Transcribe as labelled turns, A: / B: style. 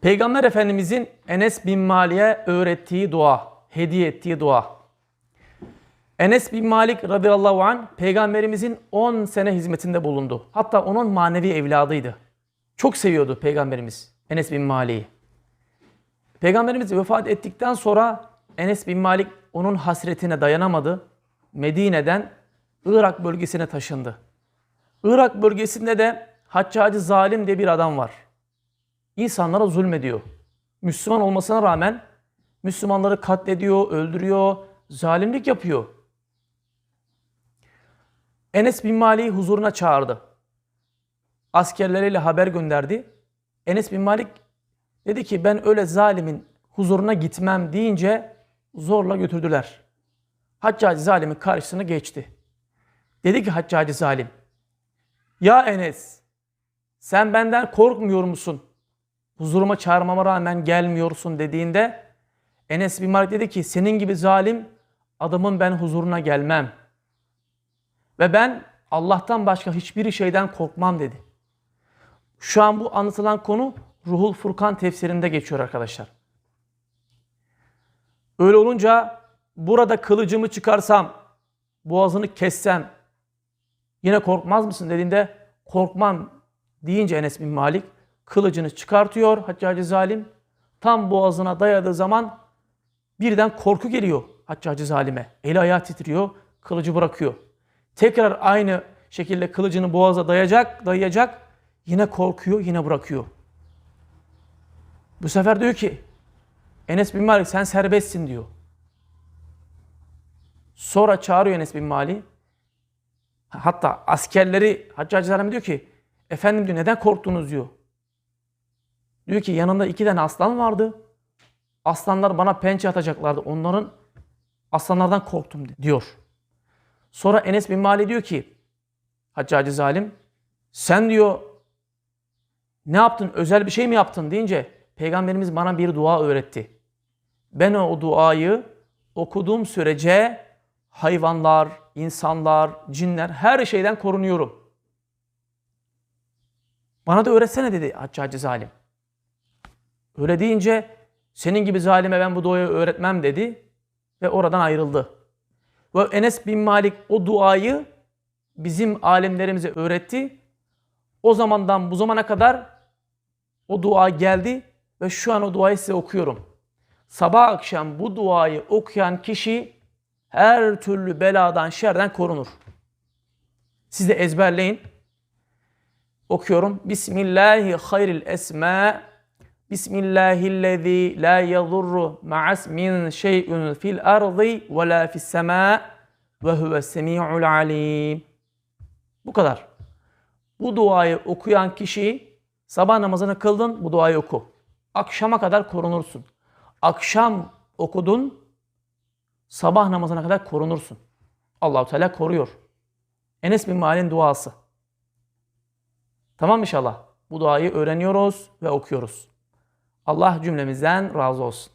A: Peygamber Efendimizin Enes bin Malik'e öğrettiği dua, hediye ettiği dua. Enes bin Malik radıyallahu anh peygamberimizin 10 sene hizmetinde bulundu. Hatta onun manevi evladıydı. Çok seviyordu peygamberimiz Enes bin Malik'i. Peygamberimiz vefat ettikten sonra Enes bin Malik onun hasretine dayanamadı. Medine'den Irak bölgesine taşındı. Irak bölgesinde de Haccacı Zalim diye bir adam var. İnsanlara zulmediyor. Müslüman olmasına rağmen Müslümanları katlediyor, öldürüyor, zalimlik yapıyor. Enes bin Malik'i huzuruna çağırdı. Askerleriyle haber gönderdi. Enes bin Malik dedi ki ben öyle zalimin huzuruna gitmem deyince zorla götürdüler. Haccacı zalimin karşısına geçti. Dedi ki Haccacı zalim, ya Enes sen benden korkmuyor musun? Huzuruma çağırmama rağmen gelmiyorsun dediğinde Enes bin Malik dedi ki senin gibi zalim adamın ben huzuruna gelmem. Ve ben Allah'tan başka hiçbir şeyden korkmam dedi. Şu an bu anlatılan konu Ruhul Furkan tefsirinde geçiyor arkadaşlar. Öyle olunca burada kılıcımı çıkarsam, boğazını kessem yine korkmaz mısın dediğinde korkmam deyince Enes bin Malik kılıcını çıkartıyor Haccacı zalim. Tam boğazına dayadığı zaman birden korku geliyor Haccacı zalime. Eli ayağı titriyor, kılıcı bırakıyor. Tekrar aynı şekilde kılıcını boğaza dayayacak, dayayacak. Yine korkuyor, yine bırakıyor. Bu sefer diyor ki Enes bin Malik sen serbestsin diyor. Sonra çağırıyor Enes bin Malik. Hatta askerleri Haccacı Zalem diyor ki efendim diyor neden korktunuz diyor. Diyor ki yanında iki tane aslan vardı. Aslanlar bana pençe atacaklardı. Onların aslanlardan korktum diyor. Sonra Enes bin Malik diyor ki Haccacı Zalim sen diyor ne yaptın özel bir şey mi yaptın deyince Peygamberimiz bana bir dua öğretti. Ben o duayı okuduğum sürece hayvanlar, insanlar, cinler her şeyden korunuyorum. Bana da öğretsene dedi Haccacı Zalim. Öyle deyince senin gibi zalime ben bu duayı öğretmem dedi ve oradan ayrıldı. Ve Enes bin Malik o duayı bizim alimlerimize öğretti. O zamandan bu zamana kadar o dua geldi ve şu an o duayı size okuyorum. Sabah akşam bu duayı okuyan kişi her türlü beladan, şerden korunur. Siz de ezberleyin. Okuyorum. Bismillahi hayril esma. Bismillahillezî la yadurru ma'as min şey'un fil ardı ve la fis semâ ve huves semi'ul alim. Bu kadar. Bu duayı okuyan kişi sabah namazını kıldın bu duayı oku. Akşama kadar korunursun. Akşam okudun sabah namazına kadar korunursun. Allahu Teala koruyor. Enes bin Malik'in duası. Tamam inşallah. Bu duayı öğreniyoruz ve okuyoruz. Allah cümlemizden razı olsun.